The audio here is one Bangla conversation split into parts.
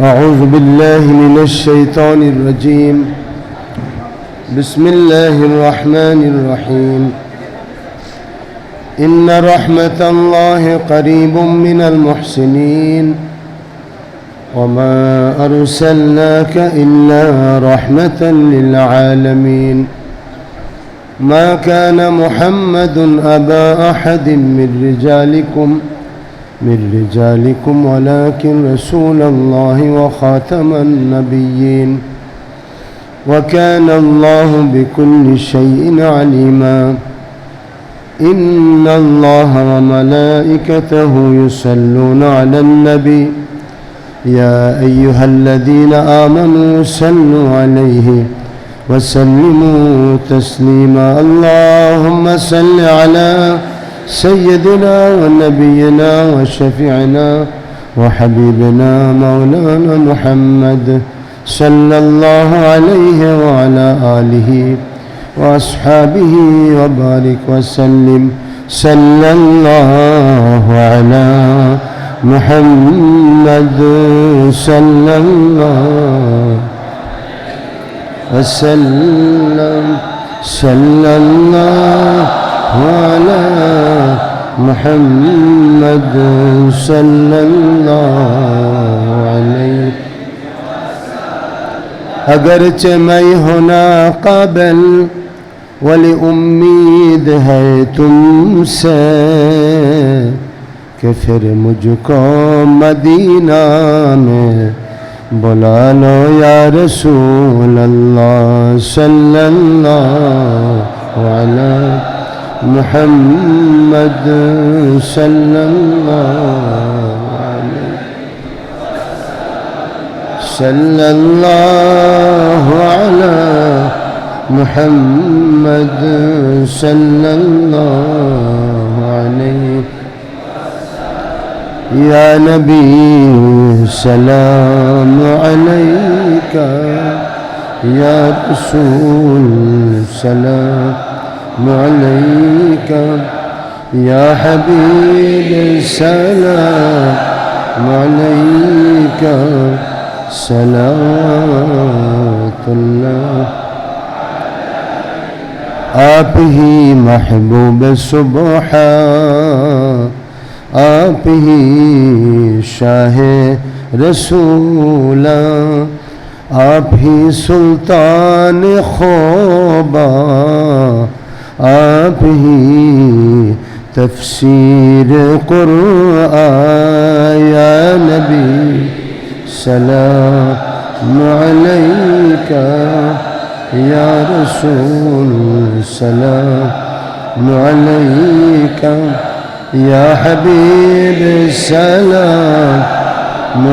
أعوذ بالله من الشيطان الرجيم. بسم الله الرحمن الرحيم. إن رحمة الله قريب من المحسنين. وما أرسلناك إلا رحمة للعالمين. ما كان محمد أبا أحد من رجالكم من رجالكم ولكن رسول الله وخاتم النبيين. وكان الله بكل شيء عليما. إن الله وملائكته يصلون على النبي. يا أيها الذين آمنوا صلوا عليه وسلموا تسليما. اللهم صل على سيدنا ونبينا وشفيعنا وحبيبنا مولانا محمد صلى الله عليه وعلى آله وأصحابه وبارك وسلم. صلى الله على محمد صلى الله وسلم. صلى الله على محمد صلى الله عليه اگرچہ مي هنا قبل ولأمي ذهيت ہے كفر سے مدينة پھر يا کو مدینہ میں رسول الله صلى الله علیہ محمد صلى الله صلى الله على محمد صلى الله عليه يا نبي سلام عليك يا رسول سلام عليك يا حبيب السلام عليك سلامت الله. آپ ہی محبوب صبح، آپ ہی شاہ رسول آپ ہی سلطان خوبہ آپ ہی تفسیر قرآن يا نبی سلام علیکہ یا رسول سلام علیکہ یا حبیب سلام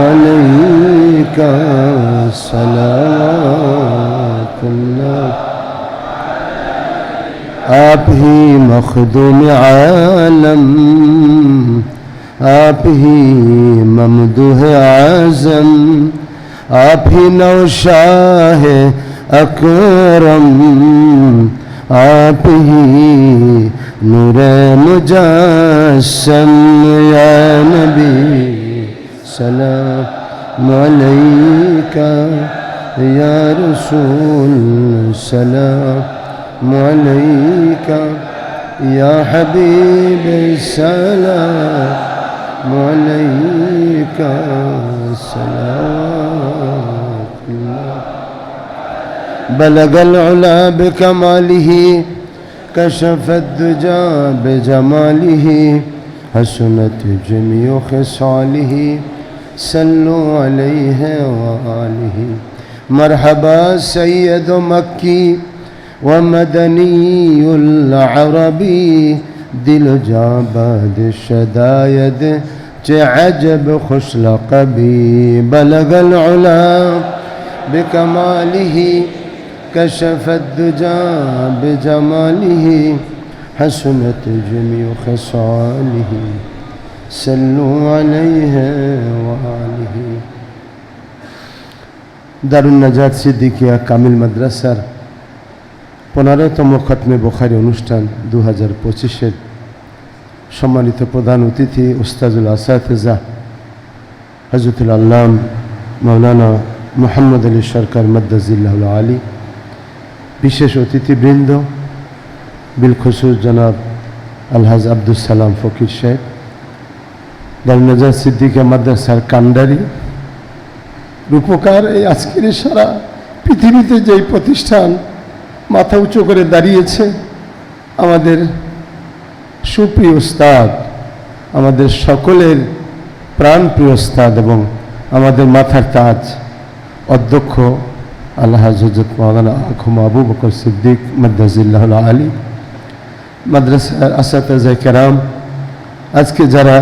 علیکہ صلاة الله. آپ ہی مخدوم عالم، آپ ہی ممدوح اعظم، آپ ہی نوشاہ اکرم، آپ ہی نور مجسم۔ یا نبی سلام علیکہ، یا رسول سلام۔ عليك يا حبيب السلام عليك صلوات بلغ العلا بكماله كشف الدجى بجماله، حسنت جميع خصاله. صلوا عليه وآله مرحبا سيد مکی ومدني العربي دل جابد الشدايد تعجب عجب خوش لقبي بلغ العلا. بكماله كشف الدجى بجماله حسنت جميع خصاله. صلوا عليه وآله دار النجاة صديقية كامل مدرسة. পনেরোতম খতমে বোখারি অনুষ্ঠান দু হাজার পঁচিশের সম্মানিত প্রধান অতিথি উস্তাজুল আসাতেজা হজরতুল আল্লাম মৌলানা মোহাম্মদ আলী সরকার মদ্দাজিল্লাহ আলী, বিশেষ অতিথিবৃন্দ বিলখসুর জনাব আলহাজ আব্দুল সালাম ফকির সাহেব দারুনাজার সিদ্দিকা মাদ্রাসার কান্ডারি রূপকার এই আজকের সারা পৃথিবীতে যেই প্রতিষ্ঠান মাথা উঁচু করে দাঁড়িয়েছে আমাদের সুপ্রিয় উস্তাদ, আমাদের সকলের প্রাণপ্রিয় উস্তাদ এবং আমাদের মাথার তাজ অধ্যক্ষ আল্লাহ হজরত মৌলানা আখম আবু বকর সিদ্দিক মদ্দাজিল্লাহ আলী মাদ্রাসার আসাতাজাই কেরাম। আজকে যারা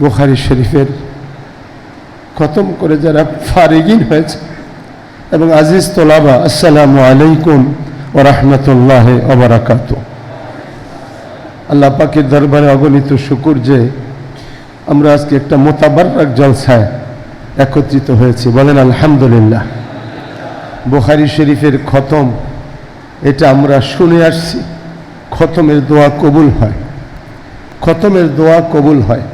বুখারি শরীফের খতম করে যারা ফারিগিন হয়েছে এবং আজিজ তোলাবা, আসসালামু আলাইকুম ও রহমতুল্লাহ অবরাকাত আল্লাহ পাকের দরবারে অগণিত শুকুর যে আমরা আজকে একটা মোতাবারক জলসায় একত্রিত হয়েছি। বলেন, আলহামদুলিল্লাহ। বুখারি শরীফের খতম, এটা আমরা শুনে আসছি। খতমের দোয়া কবুল হয়। খতমের দোয়া কবুল হয়।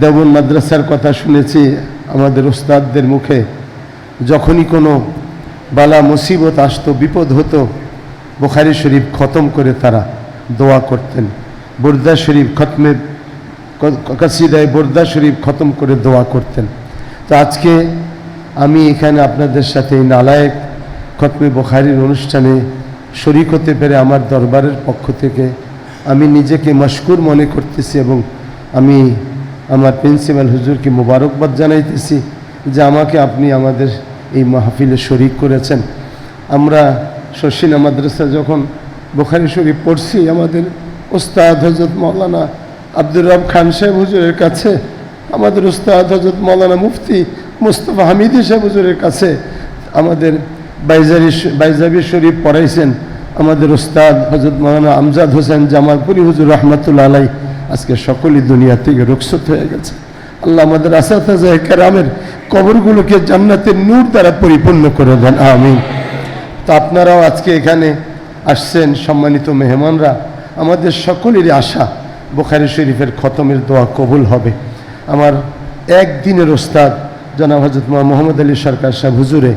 দেবন মাদ্রাসার কথা শুনেছি, আমাদের ওস্তাদদের মুখে যখনই কোনো বালা মুসিবত আসতো, বিপদ হতো, বুখারি শরীফ খতম করে তারা দোয়া করতেন। বুর্দা শরীফ খতমে, কাসিদায় বুর্দা শরীফ খতম করে দোয়া করতেন। তো আজকে আমি এখানে আপনাদের সাথে এই নালায়েক খতমে বোখারির অনুষ্ঠানে শরিক হতে পেরে আমার দরবারের পক্ষ থেকে আমি নিজেকে মশকুর মনে করতেছি এবং আমি আমার প্রিন্সিপাল হুজুরকে মোবারকবাদ জানাইতেছি যে আমাকে আপনি আমাদের এই মাহফিলে শরিক করেছেন। আমরা শশিনা মাদ্রাসা যখন বোখারি শরীফ পড়ছি, আমাদের ওস্তাদ হজরত মৌলানা আব্দুর রব খান সাহেব হুজুরের কাছে, আমাদের ওস্তাদ হজরত মৌলানা মুফতি মুস্তফা হামিদি সাহেব হুজুরের কাছে আমাদের বাইজারি বাইজাবি শরীফ পড়াইছেন। আমাদের ওস্তাদ হজরত মৌলানা আমজাদ হোসেন জামালপুরি হুজুর রহমতুল্লা আলাই আজকে সকলই দুনিয়া থেকে রুখসত হয়ে গেছে। আল্লাহ আমাদের আসাদ কেরামের কবরগুলোকে জান্নাতের নূর দ্বারা পরিপূর্ণ করে দেন। আমিন। তো আপনারাও আজকে এখানে আসছেন সম্মানিত মেহমানরা। আমাদের সকলেরই আশা, বোখারি শরীফের খতমের দোয়া কবুল হবে। আমার একদিনের ওস্তাদ জনাব হজরত মোহাম্মদ আলী সরকার সাহেব হুজুরে,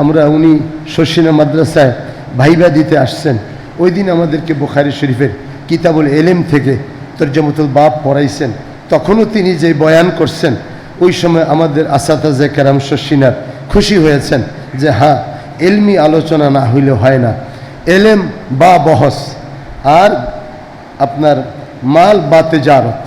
আমরা উনি শশিনা মাদ্রাসায় ভাইবা দিতে আসছেন। ওই দিন আমাদেরকে বোখারি শরীফের কিতাবুল এলেম থেকে তর্জমতুল বাপ পড়াইছেন। তখনও তিনি যে বয়ান করছেন ওই সময় আমাদের আসাতাজে কেরাম শশিনার খুশি হয়েছেন যে হ্যাঁ এলমি আলোচনা না হইলে হয় না। এলেম বা বহস। আর আপনার মাল বা তেজারত।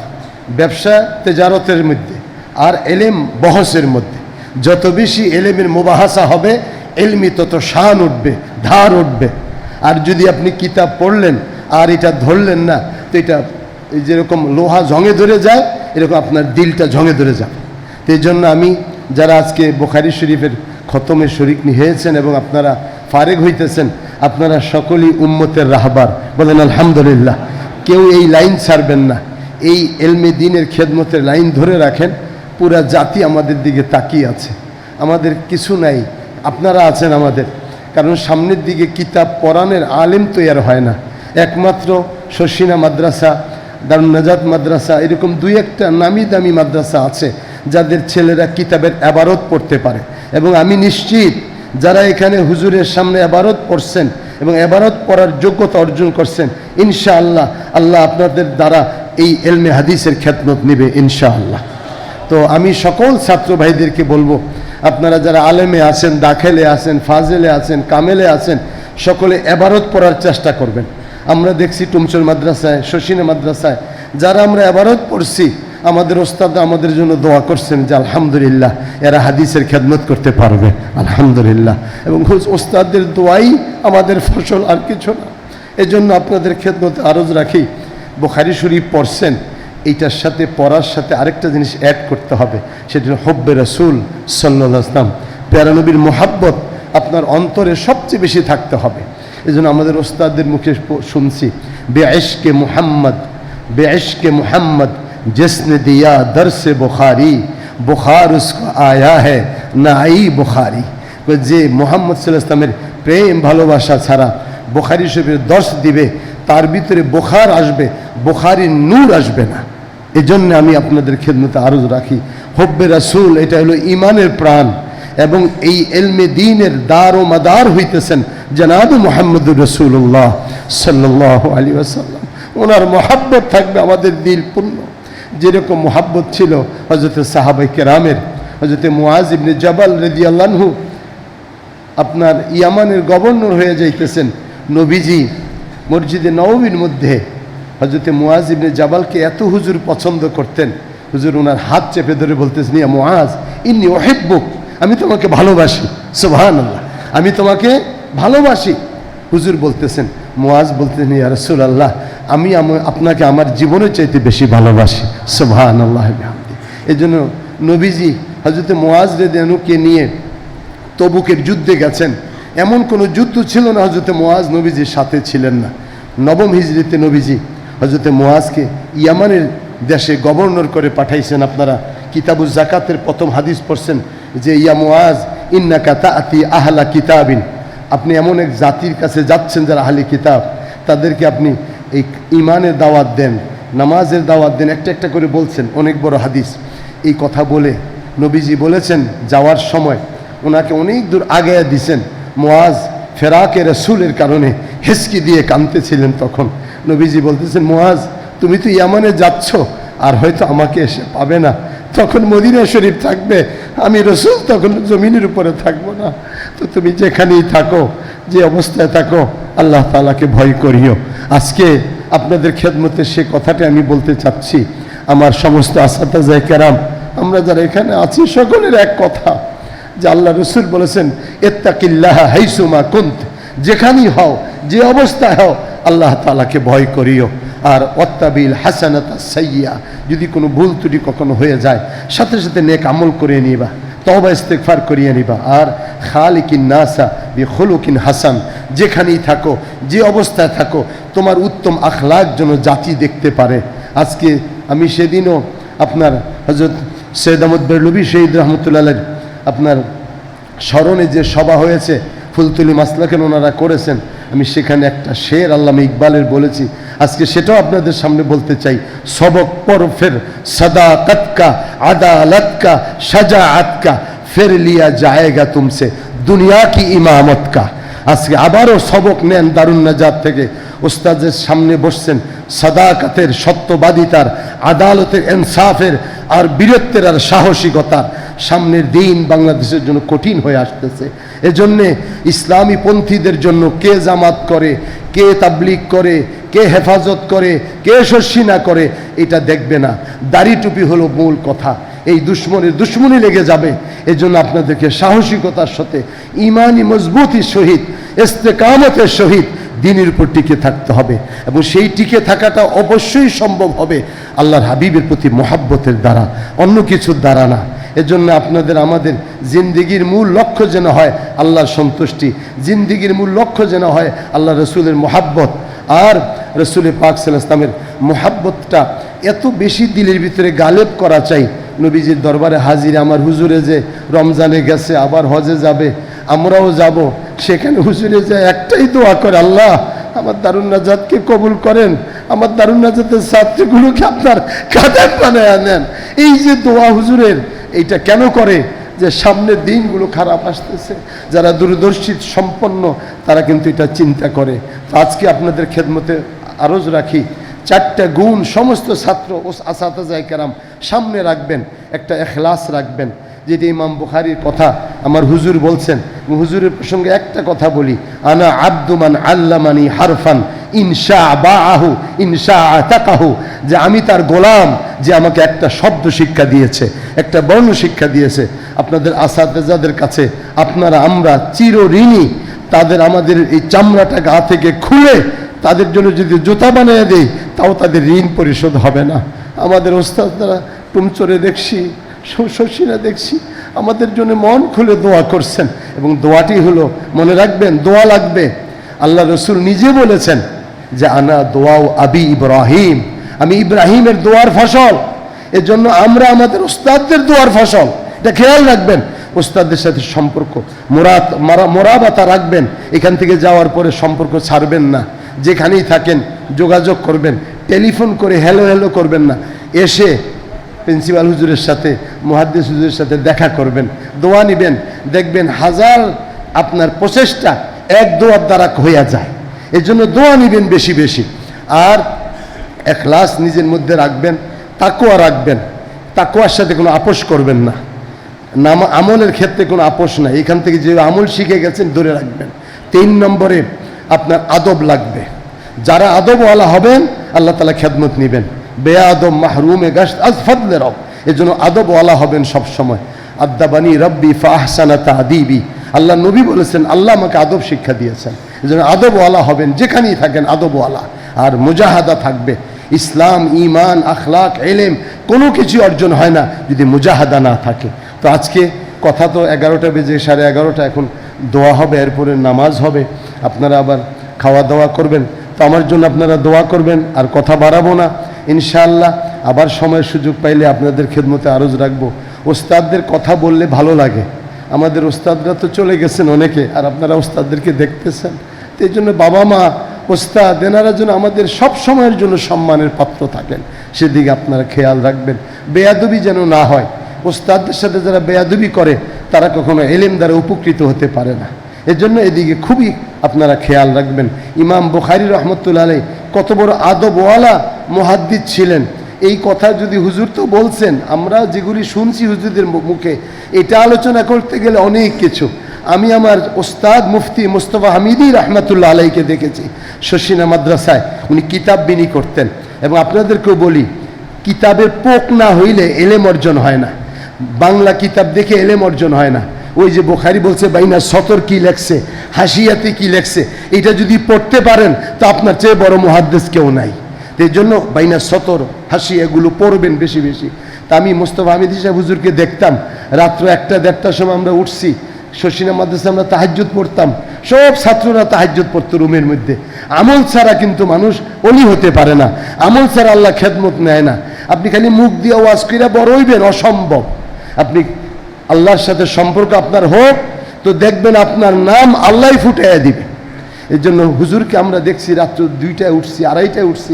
ব্যবসা তেজারতের মধ্যে। আর এলেম বহসের মধ্যে। যত বেশি এলেমের মোবাহাসা হবে, এলমি তত শান উঠবে, ধার উঠবে। আর যদি আপনি কিতাব পড়লেন, আর এটা ধরলেন না, তো এটা যেরকম লোহা ঝঙে ধরে যায়, এরকম আপনার দিলটা ঝঙে ধরে যাবে তো এই জন্য আমি যারা আজকে বোখারি শরীফের খতমে শরিক হয়েছেন এবং আপনারা ফারেক হইতেছেন, আপনারা সকলেই উম্মতের রাহবার। বলেন, আলহামদুলিল্লাহ। কেউ এই লাইন ছাড়বেন না। এই এলমে দিনের খেদমতের লাইন ধরে রাখেন, পুরা জাতি আমাদের দিকে তাকিয়ে আছে। আমাদের কিছু নাই, আপনারা আছেন আমাদের। কারণ সামনের দিকে কিতাব পড়ানের আলেম তৈয়ার হয় না। একমাত্র শশিনা মাদ্রাসা, দারুণ নাজাদ মাদ্রাসা, এরকম দুই একটা নামি দামি মাদ্রাসা আছে। যাদের ছেলেরা কিতাবের আবারত পড়তে পারে। এবং আমি নিশ্চিত যারা এখানে হুজুরের সামনে আবারত পড়ছেন এবং এবারত পড়ার যোগ্যতা অর্জন করছেন, ইনশাআল্লাহ আল্লাহ আপনাদের দ্বারা এই এলমে হাদিসের খ্যাতমত নেবে, ইনশাআল্লাহ। তো আমি সকল ছাত্র ভাইদেরকে বলব, আপনারা যারা আলেমে আছেন, দাখেলে আছেন, ফাজেলে আছেন, কামেলে আছেন, সকলে এবারত পড়ার চেষ্টা করবেন। আমরা দেখছি টুমচর মাদ্রাসায় শশিনা মাদ্রাসায়, যারা আমরা এবারত পড়ছি আমাদের ওস্তাদ আমাদের জন্য দোয়া করছেন যে আলহামদুলিল্লাহ এরা হাদিসের খেদমত করতে পারবে। আলহামদুলিল্লাহ। এবং ওস্তাদের দোয়াই আমাদের ফসল আর কিছু না। এই জন্য আপনাদের খেদমতে আরজ রাখি। বোখারি শরীফ পড়ছেন, এইটার সাথে পড়ার সাথে আরেকটা জিনিস অ্যাড করতে হবে। সেটা হব্বে রসুল সাল্লাহ আসলাম প্যারানবীর মোহাব্বত আপনার অন্তরে সবচেয়ে বেশি থাকতে হবে। এই জন্য আমাদের ওস্তাদের মুখে শুনছি বেআশকে মুহাম্মদ বেআশকে মুহাম্মদ। जिसने दिया दरस बुखारी बुखार उसको आया है না আই বুখারি যে মোহাম্মদ সাল্লাহ ইসলামের প্রেম ভালোবাসা ছাড়া বুখারি শরীফের দর্শ দিবে তার ভিতরে বোখার আসবে বোখারির নূর আসবে না এজন্য আমি আপনাদের খেদমতে আরজ রাখি হব্বে রাসূল এটা হলো ইমানের প্রাণ এবং এই এলমে দিনের দার ও মাদার হইতেছেন জনাব মোহাম্মদুর রসুল্লাহ সাল্লাহ আলী আসাল্লাম ওনার মহাব্বত থাকবে আমাদের দিল পূর্ণ যেরকম মোহাব্বত ছিল হজরত সাহাবাই কেরামের হজরত মুআজ ইবনে জবাল রেদি আল্লাহু আপনার ইয়ামানের গভর্নর হয়ে যাইতেছেন নবীজি মসজিদে নবমীর মধ্যে। হজরতে মুআজ ইবনে জাবালকে এত হুজুর পছন্দ করতেন। হুজুর ওনার হাত চেপে ধরে বলতেছেন, ইয়া মুআজ, ইন্নি ওহেব্বুক আমি তোমাকে ভালোবাসি। আল্লাহ আমি তোমাকে ভালোবাসি। হুজুর বলতেছেন, মুআজ বলতেছেন, ইয়া রসুল আল্লাহ আমি আপনাকে আমার জীবনের চাইতে বেশি ভালোবাসি। সুবহান আল্লাহ এই জন্য নবীজি হজরতে মোয়াজ রেদিয়ানুকে নিয়ে তবুকের যুদ্ধে গেছেন। এমন কোনো যুদ্ধ ছিল না হজরতে মোয়াজ নবীজির সাথে ছিলেন না। নবম হিজরিতে নবীজি হজরতে মোয়াজকে ইয়ামানের দেশে গভর্নর করে পাঠাইছেন। আপনারা কিতাবুজ জাকাতের প্রথম হাদিস পড়ছেন যে, ইয়া মোয়াজ ইন্নাকা তাআতি আহলা কিতাবিন। আপনি এমন এক জাতির কাছে যাচ্ছেন যারা আহলি কিতাব, তাদেরকে আপনি এই ইমানের দাওয়াত দেন, নামাজের দাওয়াত দেন, একটা একটা করে বলছেন, অনেক বড় হাদিস। এই কথা বলে নবীজি বলেছেন, যাওয়ার সময় ওনাকে অনেক দূর আগে দিছেন। মোয়াজ ফেরাকে রসুলের কারণে হেসকি দিয়ে কাঁদতেছিলেন তখন। নবীজি বলতেছেন মোয়াজ তুমি তো ইয়ামানে যাচ্ছ, আর হয়তো আমাকে এসে পাবে না। তখন মদিনা শরীফ থাকবে, আমি রসুল তখন জমিনের উপরে থাকব না। তো তুমি যেখানেই থাকো, যে অবস্থায় থাকো আল্লাহ তালাকে ভয় করিও। আজকে আপনাদের খেদমতে সে কথাটা আমি বলতে চাচ্ছি। আমার সমস্ত আসাতাজাই কেরাম, আমরা যারা এখানে আছি, সকলের এক কথা, যে আল্লাহ রসুল বলেছেন, এত্তাকিল্লাহ হাইসুমা কুন্ত যেখানেই হও, যে অবস্থায় হও, আল্লাহ তালাকে ভয় করিও। আর অত্তাবিল হাসানাতা সাইয়া যদি কোনো ভুল ত্রুটি কখনো হয়ে যায়, সাথে সাথে নেক আমল করে নিবা তবা ইস্তেকফার করিয়ে নিবা। আর খালিকিন নাসা বি খলুকিন হাসান, যেখানেই থাকো, যে অবস্থায় থাকো, তোমার উত্তম আখলাক যেন জাতি দেখতে পারে। আজকে আমি সেদিনও আপনার হজরত সৈয়দ আহমদ বেরলবি শহীদ রহমতুল্লাহ আপনার স্মরণে যে সভা হয়েছে, ফুলতুলি মাসলাকেন ওনারা করেছেন, আমি সেখানে একটা শের আল্লামা ইকবালের বলেছি। আজকে সেটাও আপনাদের সামনে বলতে চাই। সবক পর ফের সদা কতকা আদালত কা সাজা আতকা ফের লিয়া জায়েগা তুমসে। দুনিয়া কি ইমামত কা? আজকে আবারও সবক নেন দারুণ নাজাত থেকে। ওস্তাদের সামনে বসছেন সাদাকাতের, সত্যবাদিতার, আদালতের ইনসাফের আর বীরত্বের আর সাহসিকতার। সামনের দিন বাংলাদেশের জন্য কঠিন হয়ে আসতেছে। এজন্যে ইসলামী পন্থীদের জন্য কে জামাত করে, কে তাবলিক করে, কে হেফাজত করে, কে শস্যিনা করে, এটা দেখবে না। দাড়ি টুপি হলো মূল কথা। এই দুশ্মনের দুশ্মনী লেগে যাবে। এই জন্য আপনাদেরকে সাহসিকতার সাথে ইমানি মজবুতির সহিত, ইস্তেকামতের সহিত দিনের উপর টিকে থাকতে হবে। এবং সেই টিকে থাকাটা অবশ্যই সম্ভব হবে আল্লাহর হাবিবের প্রতি মহাব্বতের দ্বারা, অন্য কিছুর দ্বারা না। এজন্য আপনাদের, আমাদের জিন্দিগির মূল লক্ষ্য যেন হয় আল্লাহর সন্তুষ্টি, জিন্দিগির মূল লক্ষ্য যেন হয় আল্লাহ রসুলের মহাব্বত। আর রসুলের পাক সাল ইসলামের মহাব্বতটা এত বেশি দিলের ভিতরে গালেব করা চাই নবীজির দরবারে হাজির আমার হুজুরে যে রমজানে গেছে, আবার হজে যাবে, আমরাও যাব। সেখানে হুজুরে যে একটাই দোয়া করে, আল্লাহ, আমার দারুণ নাজাদকে কবুল করেন, আমার দারুণ নাজাদের ছাত্রীগুলোকে আপনার কাদের বানায় নেন এই যে দোয়া হুজুরের, এইটা কেন করে? যে সামনের দিনগুলো খারাপ আসতেছে, যারা দূরদর্শী সম্পন্ন, তারা কিন্তু এটা চিন্তা করে। তো আজকে আপনাদের খেদমতে আরজ রাখি চারটা গুণ সমস্ত ছাত্র ও আসাতাজাই কেরাম সামনে রাখবেন, একটা এখলাস রাখবেন। যেটি ইমাম বুখারির কথা আমার হুজুর বলছেন হুজুরের প্রসঙ্গে একটা কথা বলি, আনা আব্দুমান আল্লামানি হারফান ইনশা বা আহু ইনশা আতাকাহু যে আমি তার গোলাম, যে আমাকে একটা শব্দ শিক্ষা দিয়েছে, একটা বর্ণ শিক্ষা দিয়েছে। আপনাদের আসাদাদের কাছে আপনারা, আমরা চিরঋণী, তাদের আমাদের এই চামড়াটা গা থেকে খুলে তাদের জন্য যদি জুতা বানিয়ে দেই, তাও তাদের ঋণ পরিশোধ হবে না। আমাদের ওস্তাদরা টুমচরে দেখছি শশীরা দেখছি, আমাদের জন্য মন খুলে দোয়া করছেন। এবং দোয়াটি হলো, মনে রাখবেন, দোয়া লাগবে। আল্লাহ রসুল নিজে বলেছেন যে, আনা দোয়াও আবি ইব্রাহিম। আমি ইব্রাহিমের দোয়ার ফসল। এজন্য আমরা আমাদের ওস্তাদদের দোয়ার ফসল। এটা খেয়াল রাখবেন, ওস্তাদদের সাথে সম্পর্ক। মোরাত, মারা, মোরাবাতা রাখবেন। এখান থেকে যাওয়ার পরে সম্পর্ক ছাড়বেন না। যেখানেই থাকেন, যোগাযোগ করবেন, টেলিফোন করে হ্যালো হ্যালো করবেন না। এসে প্রিন্সিপাল হুজুরের সাথে মুহাদ্দিস হুজুরের সাথে দেখা করবেন, দোয়া নিবেন, দেখবেন হাজার আপনার প্রচেষ্টা এক দোয়ার দ্বারা হইয়া যায়। এর জন্য দোয়া নিবেন বেশি বেশি। আর এখলাস নিজের মধ্যে রাখবেন তাকুয়া রাখবেন। তাকুয়ার সাথে কোনো আপোষ করবেন না। নাম আমলের ক্ষেত্রে কোনো আপোষ নাই। এখান থেকে যে আমল শিখে গেছেন, ধরে রাখবেন। তিন নম্বরে আপনার আদব লাগবে। যারা আদবওয়ালা হবেন, আল্লাহ তালা খেদমত নেবেন। বে আদব মাহরুমে গাছ, আজ ফদলে রব। এই জন্য আদবওয়ালা হবেন সব সময় আদ্দাবানি রব্বি ফাহসানা তাদিবি। আল্লাহ নবী বলেছেন, আল্লাহ আমাকে আদব শিক্ষা দিয়েছেন। এই জন্য আদবওয়ালা হবেন, যেখানেই থাকেন আদবওয়ালা। আর মুজাহাদা থাকবে। ইসলাম ইমান আখলাক এলেম কোনো কিছু অর্জন হয় না যদি মুজাহাদা না থাকে। তো আজকে কথা তো এগারোটা বেজে সাড়ে এগারোটা, এখন দোয়া হবে, এরপরে নামাজ হবে। আপনারা আবার খাওয়া দাওয়া করবেন। তো আমার জন্য আপনারা দোয়া করবেন, আর কথা বাড়াবো না। ইনশাআল্লাহ আবার সময়ের সুযোগ পাইলে আপনাদের খেদমতে আরজ রাখব। ওস্তাদদের কথা বললে ভালো লাগে। আমাদের ওস্তাদরা তো চলে গেছেন অনেকে, আর আপনারা ওস্তাদদেরকে দেখতেছেন। তো এই জন্য বাবা মা, ওস্তাদ, এনারা যেন আমাদের সব সময়ের জন্য সম্মানের পাত্র থাকেন। সেদিকে আপনারা খেয়াল রাখবেন। বেয়াদবি যেন না হয়। ওস্তাদদের সাথে যারা বেয়াদবি করে, তারা কখনো এলেম দ্বারা উপকৃত হতে পারে না। এর জন্য এদিকে খুবই আপনারা খেয়াল রাখবেন। ইমাম বুখারি রহমতুল্লা আলাই কত বড় আদবওয়ালা মহাদ্দিদ ছিলেন। এই কথা যদি হুজুর তো বলছেন, আমরা যেগুলি শুনছি হুজুরদের মুখে, এটা আলোচনা করতে গেলে অনেক কিছু। আমি আমার ওস্তাদ মুফতি মুস্তফা হামিদি রহমতুল্লাহ আলাইকে দেখেছি শশিনা মাদ্রাসায়। উনি কিতাব বিনি করতেন। এবং আপনাদেরকেও বলি, কিতাবের পোক না হইলে এলেম অর্জন হয় না। বাংলা কিতাব দেখে এলেম অর্জন হয় না। ওই যে বোখারি বলছে, বাইনা সতর কি লেখছে, হাসিয়াতে কি লেখছে, এটা যদি পড়তে পারেন, তো আপনার চেয়ে বড় মহাদ্দেশ কেউ নাই। এই জন্য বাইনা সতর, হাসি এগুলো পড়বেন বেশি বেশি। তা আমি মোস্তফা হামিদ সাহেব হুজুরকে দেখতাম, রাত্র একটা দেড়টার সময় আমরা উঠছি শশিনা মাদ্রাসা আমরা তাহাজ্জুদ পড়তাম, সব ছাত্ররা তাহাজ্জুদ পড়তো রুমের মধ্যে। আমল ছাড়া কিন্তু মানুষ অলি হতে পারে না, আমল ছাড়া আল্লাহ খেদমত নেয় না। আপনি খালি মুখ দিয়ে ওয়াজ কইরা বড় হইবেন, অসম্ভব। আপনি আল্লাহর সাথে সম্পর্ক আপনার হোক, তো দেখবেন আপনার নাম আল্লাহই ফুটাইয়া দিবে। এই জন্য হুজুরকে আমরা দেখছি রাত্র দুইটায় উঠছি, আড়াইটায় উঠছি,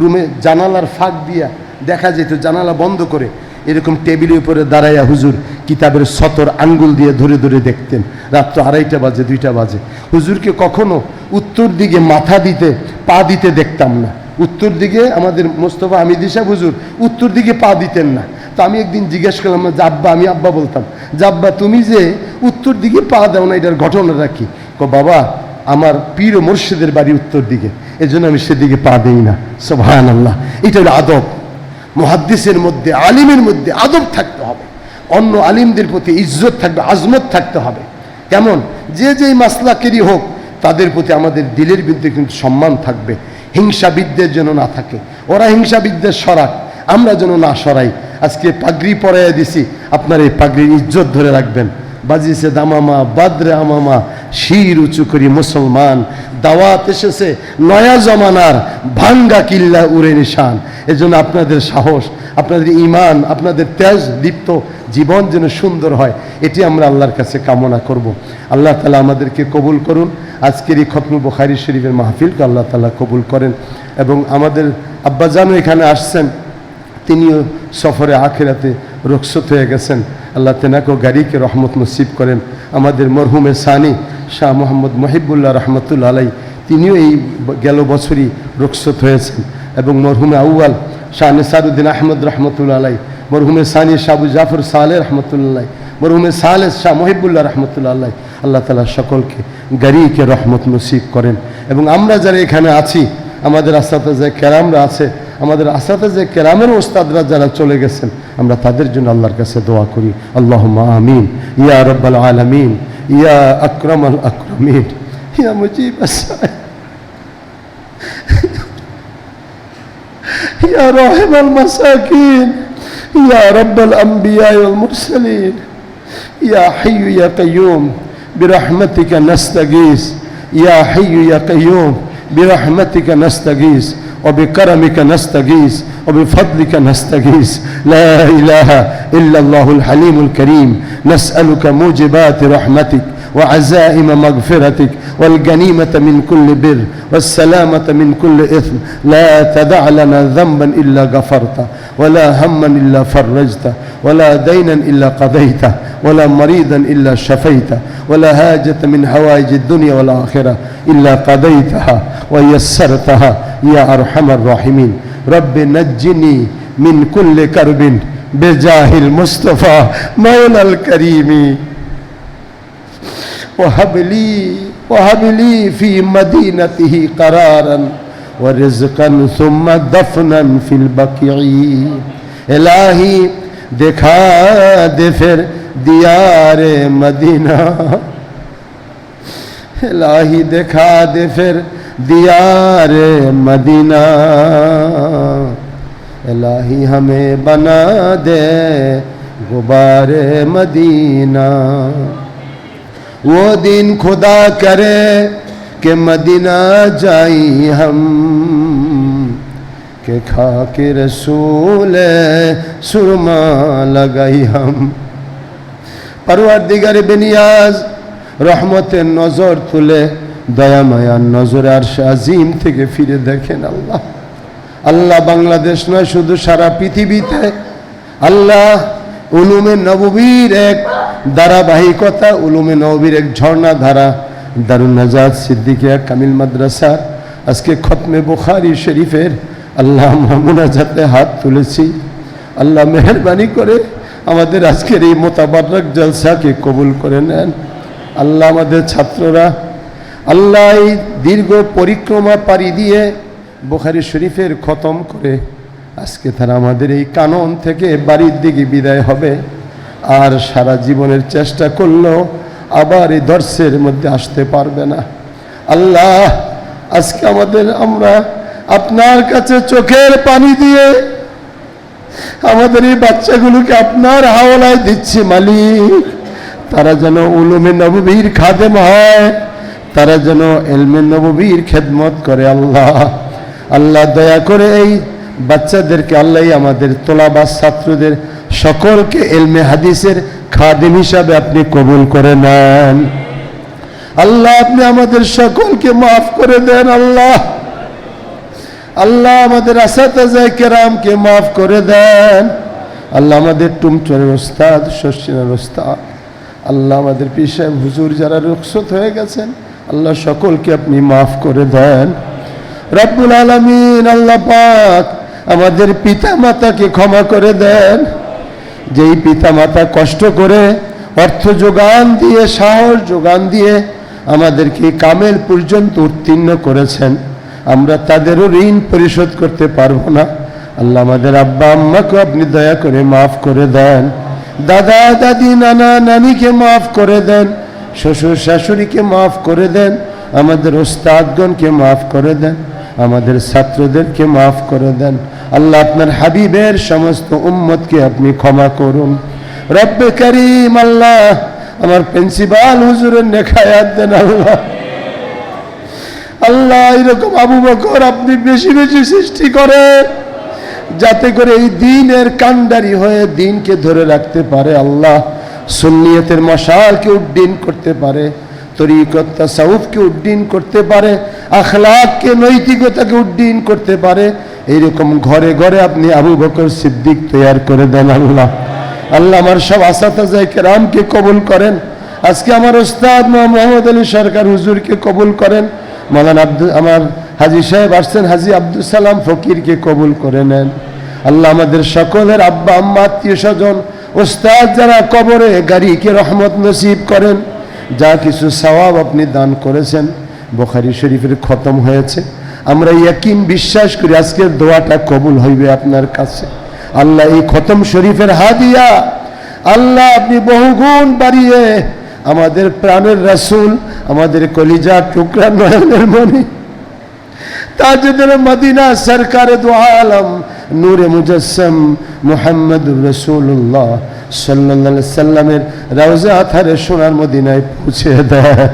রুমে জানালার ফাঁক দিয়া দেখা যেত, জানালা বন্ধ করে এরকম টেবিলের উপরে দাঁড়াইয়া হুজুর কিতাবের সতর আঙ্গুল দিয়ে ধরে ধরে দেখতেন। রাত্র আড়াইটা বাজে, দুইটা বাজে। হুজুরকে কখনো উত্তর দিকে মাথা দিতে, পা দিতে দেখতাম না। উত্তর দিকে আমাদের মোস্তফা আমি দিশা হুজুর, উত্তর দিকে পা দিতেন না। তো আমি একদিন জিজ্ঞেস করলাম যে আব্বা আমি আব্বা বলতাম যে আব্বা তুমি যে উত্তর দিকে পা দাও না, এটার ঘটনাটা কি? কো, বাবা, আমার পীর মুর্শিদের বাড়ি উত্তর দিকে, এজন্য আমি সেদিকে পা দেই না। সোভান আল্লাহ এটা হলো আদব। মহাদ্দিসের মধ্যে, আলিমের মধ্যে আদব থাকতে হবে। অন্য আলিমদের প্রতি ইজ্জত থাকবে, আজমত থাকতে হবে। কেমন? যে যেই মাসলাকেরই হোক, তাদের প্রতি আমাদের দিলের বিরুদ্ধে কিন্তু সম্মান থাকবে। হিংসা বিদ্যের যেন না থাকে, ওরা হিংসা বিদ্যের সরাক, আমরা যেন না সরাই। আজকে পাগড়ি পরাইয়া দিছি। আপনার এই পাগড়ির ইজ্জত ধরে রাখবেন। বাজিছে দামামা, বাদরে আমামা, শির উঁচু করি মুসলমান। দাওয়াত এসেছে নয়া জমানার ভাঙ্গা কিল্লা উড়ে নিশান। এজন্য আপনাদের সাহস, আপনাদের ইমান আপনাদের তেজ দীপ্ত জীবন যেন সুন্দর হয়, এটি আমরা আল্লাহর কাছে কামনা করব। আল্লাহ তালা আমাদেরকে কবুল করুন। আজকের এই খতমু বখারি শরীফের মাহফিলকে আল্লাহ তালা কবুল করেন। এবং আমাদের আব্বাজানও এখানে আসছেন। তিনিও সফরে আখেরাতে রক্ষত হয়ে গেছেন। আল্লাহ তেনাকেও গাড়িকে রহমত নসিব করেন। আমাদের মরহুমে সানি শাহ মোহাম্মদ মহিবুল্লাহ রহমতুল্লা আলাই, তিনিও এই গেল বছরই রক্ষত হয়েছেন। এবং মরহুমে আউয়াল শাহ নেসারুদ্দিন আহমদ রহমতুল্লা আলাই, মরহুমে সানি শাহবু জাফর সালে রহমতুল্লাহ মরহুমে সালে শাহ মহিবুল্লাহ রহমতুল্লাহ আল্লাহ আল্লাহ তালা সকলকে গাড়িকে রহমত নসিব করেন। এবং আমরা যারা এখানে আছি, আমাদের আসাতে যে ক্যারামরা আছে আমাদের আসাতে যে কেরামের ওস্তাদরা যারা চলে গেছেন আমরা তাদের জন্য আল্লাহর কাছে দোয়া করি আল্লাহ আমিন ইয়া রব্বাল আলমিন ইয়া আকরম আল আকরমিন ইয়া মুজিব আস-সাইল। يا راحم المساكين يا رب الأنبياء والمرسلين يا حي يا قيوم برحمتك نستغيث يا حي يا قيوم برحمتك نستغيث وبكرمك نستغيث وبفضلك نستغيث. لا إله إلا الله الحليم الكريم. نسألك موجبات رحمتك وعزائم مغفرتك والغنيمة من كل بر والسلامة من كل إثم. لا تدع لنا ذنبا إلا غفرته ولا هما إلا فرجته ولا دينا إلا قضيته ولا مريضا إلا شفيته ولا هاجة من حوائج الدنيا والآخرة. إلا قضيتها ويسرتها يا أرحم الراحمين. رب نجني من كل كرب بجاه المصطفى مولى الكريم. وهب لي وهب لي في مدينته قرارا ورزقا ثم دفنا في البقيع. الهی دکھا دے پھر دیار مدینہ الہی دکھا دے پھر دیار مدینہ۔ الہی ہمیں بنا دے غبار مدینہ۔ وہ دن خدا کرے کہ مدینہ جائی ہم، کہ کھا کے رسول سرما لگائی ہم۔ پروردگار بنیاز রহমতের নজর তুলে দয়া মায়ার নজর আর আজিম থেকে ফিরে দেখেন আল্লাহ। আল্লাহ বাংলাদেশ নয়, শুধু সারা পৃথিবীতে। আল্লাহ উলুমে নববীর এক ধারাবাহিকতা, উলুমে নববীর এক ঝর্ণা ধারা দারুণ নাজাদ সিদ্দিকিয়া কামিল মাদ্রাসার। আজকে খতমে বুখারি শরীফের আল্লাহ আমরা হাত তুলেছি। আল্লাহ মেহরবানি করে আমাদের আজকের এই মোতাবারক জলসাকে কবুল করে নেন। আল্লাহ আমাদের ছাত্ররা, আল্লাহ এই দীর্ঘ পরিক্রমা পাড়ি দিয়ে বোখারি শরীফের খতম করে আজকে তারা আমাদের এই কানন থেকে বাড়ির দিকে বিদায় হবে। আর সারা জীবনের চেষ্টা করলেও আবার এই দর্শের মধ্যে আসতে পারবে না। আল্লাহ, আজকে আমাদের আমরা আপনার কাছে চোখের পানি দিয়ে আমাদের এই বাচ্চাগুলোকে আপনার হাওলায় দিচ্ছি মালিক। তারা যেন উলুমে নববীর খাদেম হয়, তারা যেন এলমে নববীর খেদমত করে আল্লাহ। আল্লাহ দয়া করে এই বাচ্চাদেরকে, আল্লাহ আমাদের তোলাবাস ছাত্রদের সকলকে এলমে হাদিসের খাদেম হিসাবে আপনি কবুল করে নেন। আল্লাহ, আপনি আমাদের সকলকে মাফ করে দেন আল্লাহ। আল্লাহ আমাদের আসাতাজায় কেরামকে মাফ করে দেন। আল্লাহ আমাদের টুমচরের ওস্তাদ, শশিনার ওস্তাদ। আল্লাহ আমাদের সাহেব হুজুর যারা রুখসত হয়ে গেছেন, আল্লাহ সকলকে আপনি মাফ করে দেন। রব্বুল আলমিন, আল্লাহ পাক আমাদের পিতা মাতাকে ক্ষমা করে দেন। যেই পিতা মাতা কষ্ট করে অর্থ যোগান দিয়ে, সাহস যোগান দিয়ে আমাদেরকে কামেল পর্যন্ত উত্তীর্ণ করেছেন, আমরা তাদেরও ঋণ পরিশোধ করতে পারব না। আল্লাহ আমাদের আব্বা আম্মাকে আপনি দয়া করে মাফ করে দেন। দাদা, দাদি, নানা, নানিকে মাফ করে দেন, শ্বশুর, শাশুড়িকে মাফ করে দেন, আমাদের ওস্তাদগণকে মাফ করে দেন, আমাদের ছাত্রদেরকে মাফ করে দেন। আল্লাহ আপনার হাবিবের সমস্ত উম্মতকে আপনি ক্ষমা করুন। রব্বে করিম, আল্লাহ আমার প্রিন্সিপাল হুজুরের নেখায়াত দেন আল্লাহ। আল্লাহ, এরকম আবু বকর আপনি বেশি বেশি সৃষ্টি করে। যাতে করে এই দিনের কান্ডারি হয়ে দিনকে ধরে রাখতে পারে আল্লাহ। সুন্নিয়তের মশালকে উড্ডীন করতে পারে তরিকত্তা সাউফকে উড্ডীন করতে পারে, আখলাককে, নৈতিকতাকে উড্ডীন করতে পারে। এইরকম ঘরে ঘরে আপনি আবু বকর সিদ্দিক তৈয়ার করে দেন আল্লাহ। আল্লাহ আমার সব আসাতাজাই কেরামকে কবুল করেন। আজকে আমার ওস্তাদ মোহাম্মদ আলী সরকার হুজুরকে কবুল করেন। মালান আব্দুল, আমার হাজি সাহেব আসছেন, হাজি আব্দুল সালাম ফকিরকে কবুল করে নেন। আল্লাহ আমাদের সকলের আব্বা, আম্মা, আত্মীয় স্বজন, ওস্তাদ যারা কবরে, গাড়িকে রহমত নসিব করেন, যা কিছু সওয়াব আপনি দান করেছেন, বোখারি শরীফের খতম হয়েছে। আমরা ইয়াকিন বিশ্বাস করি, আজকের দোয়াটা কবুল হইবে আপনার কাছে। আল্লাহ এই খতম শরীফের হাদিয়া, আল্লাহ আপনি বহুগুণ বাড়িয়ে আমাদের প্রাণের রাসূল, আমাদের কলিজা টুকরা নয়নের মনি তাজদের মদিনা সরকার দু নূরে মুজসম মুহাম্মদুর রসুল্লাহ সাল্লাহ সাল্লামের রওজা আথারে সোনার মদিনায় পৌঁছে দেয়।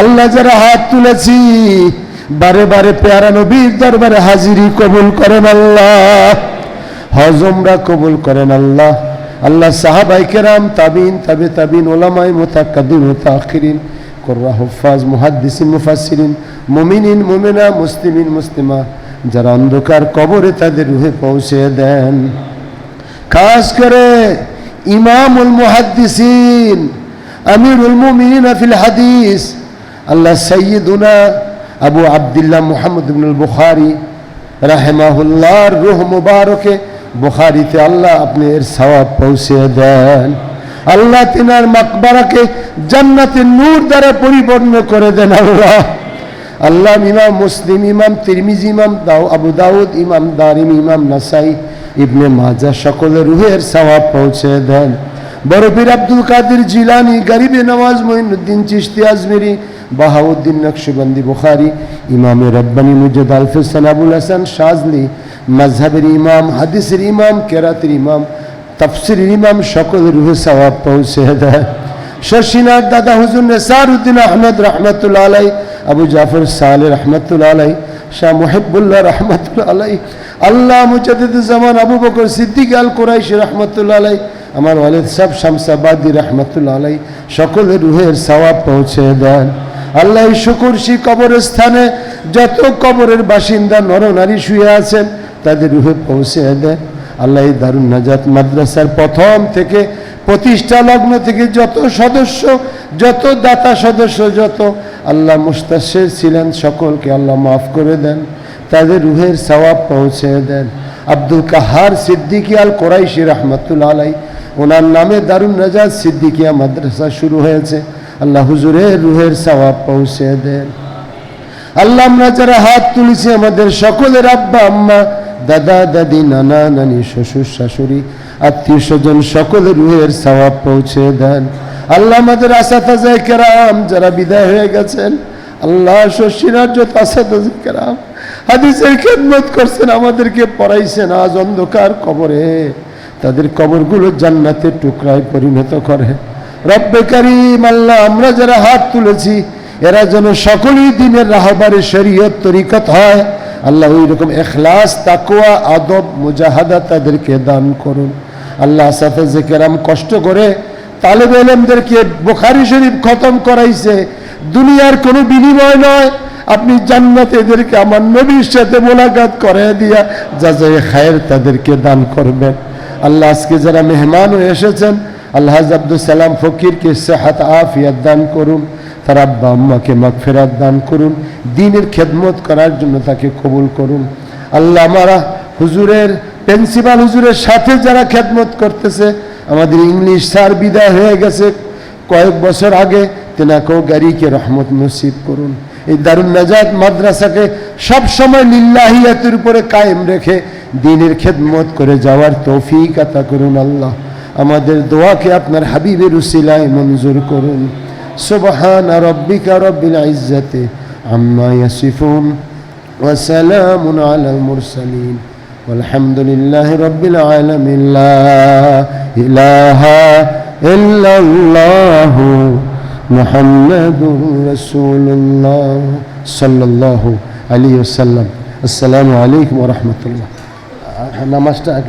আল্লাহ যারা হাত তুলেছি, বারে বারে পেয়ারা নবীর দরবারে হাজিরি কবুল করেন আল্লাহ। হজমরা কবুল করেন আল্লাহ। আল্লাহ সাহাবাই কেরাম, তাবিন, তাবে তাবিন ওলামাই মোতাক্কাদিন মোতাখিরিন কোর্রা হুফাজ মুহাদ্দিসিন, মুফাসসিরিন, মুমিনিন, মুমিনা, মুসলিমিন, মুসলিমা, যারা অন্ধকার কবরে তাদের রুহে পৌঁছে দেন। খাস করে ইমামুল মুহাদ্দিসিন, আমিরুল মুমিনিন ফিল হাদিস, আল্লাহ সৈয়দুনা আবু আবদুল্লাহ মুহাম্মদ ইবনুল বুখারী রাহেমাহুল্লাহর রুহ মুবারকে বুখারিতে আল্লাহ আপনি এর সওয়াব পৌঁছে দেন। আল্লাহ তিনার মাকবারাকে জান্নাতের নূর দ্বারা পরিপূর্ণ করে দেন আল্লাহ। আল্লাহ ইমাম মুসলিম, ইমাম তিরমিজ, ইমাম দাও আবু দাউদ, ইমাম দারিম, ইমাম নাসাই, ইবনে মাজা সকলের রুহের সওয়াব পৌঁছে দেন। বরফির আব্দুল কাদির জিলানি, গরিবে নওয়াজ মঈনুদ্দিন চিশতি আজমেরি, বাহাউদ্দিন নকশবন্দি বুখারি, ইমামে রব্বানি মুজদ আলফেসান আবুল হাসান শাজলি মাঝহাবের ইমাম হাদিসের ইমাম কেরাতের ইমাম তফসির ইমাম সকল রুহে সওয়াব পৌঁছে দেয় শশীনাথ দাদা হুজুর নেসার উদ্দিন আহমদ রহমতুল্লা আলাই আবু জাফর সালে রহমতুল্লা আলাই শাহ মুহিবুল্লাহ রহমতুল্লা আলাই আল্লাহ মুজাদুজ্জামান আবু বকর সিদ্দিক আল কোরাইশ রহমতুল্লা আলাই আমার ওয়ালিদ সাহ শামসাবাদী রহমতুল্লা আলাই সকলের রুহের সওয়াব পৌঁছে দেন আল্লাহ এই শুকুরশি কবরস্থানে যত কবরের বাসিন্দা নরনারী শুয়ে আছেন তাদের রুহে পৌঁছে দেন আল্লাহ দারুণ নাজাত মাদ্রাসার প্রথম থেকে প্রতিষ্ঠা লগ্ন থেকে যত সদস্য, যত দাতা সদস্য, যত আল্লাহ মুস্তাশের ছিলেন সকলকে আল্লাহ মাফ করে দেন, তাদের রুহের সওয়াব পৌঁছে দেন। আব্দুল কাহার সিদ্দিকি আল কোরাইশি রহমতুল্লা আলাই ওনার নামে দারুণ নাজাদ সিদ্দিকিয়া মাদ্রাসা শুরু হয়েছে। আল্লাহ হুজুরের রুহের সওয়াব পৌঁছে দেন। আল্লাহ আমরা যারা হাত তুলেছি আমাদের সকলের আব্বা, আম্মা দাদা, দাদি, নানা, নানি, শ্বশুর, শাশুড়ি, আত্মীয় স্বজন সকলের রুহের সওয়াব পৌঁছে দেন। আল্লাহ আমাদের আসাতাজায় কেরাম, যারা বিদায় হয়ে গেছেন, আল্লাহ শশীনার যত আসাতাজায় কেরাম। খেদমত করছেন, আমাদেরকে পড়াইছেন আজ অন্ধকার কবরে। তাদের কবরগুলো জান্নাতের টুকরায় পরিণত করে। রব্বে করিম, আল্লাহ, আমরা যারা হাত তুলেছি, এরা যেন সকলেই দিনের রাহবারে শরীয়ত তরিকত হয়। আল্লাহ ওই রকম এখলাস তাকুয়া আদব মুজাহাদা তাদেরকে দান করুন। আল্লাহ সাফেজে কেরাম কষ্ট করে তালেব এলেমদেরকে বোখারি শরীফ খতম করাইছে, দুনিয়ার কোনো বিনিময় নয়। আপনি জান্নাত এদেরকে আমার নবীর সাথে মোলাকাত করে দিয়া যা যা খায়ের তাদেরকে দান করবেন। আল্লাহ আজকে যারা মেহমান হয়ে এসেছেন, আল্লাহ আব্দুল সালাম ফকিরকে সেহাত, আফিয়াত দান করুন। তার আব্বা আম্মাকে মাগফেরাত দান করুন, দিনের খেদমত করার জন্য তাকে কবুল করুন। আল্লাহ আমারা হুজুরের, প্রিন্সিপাল হুজুরের সাথে যারা খেদমত করতেছে, আমাদের ইংলিশ স্যার বিদায় হয়ে গেছে। কয়েক বছর আগে তেনাকেও গাড়িকে রহমত নসিব করুন। এই দারুণ নাজাদ মাদ্রাসাকে সবসময় লিল্লাহিয়াতের উপরে কায়েম রেখে দিনের খেদমত করে যাওয়ার তৌফিক আতা করুন আল্লাহ। আমাদের দোয়াকে আপনার হাবিবের উসিলায় মঞ্জুর করুন। سبحان ربك رب العزة عما يصفون وسلام على المرسلين والحمد لله رب العالمين لا إله إلا الله محمد رسول الله صلى الله عليه وسلم السلام عليكم ورحمة الله نمستا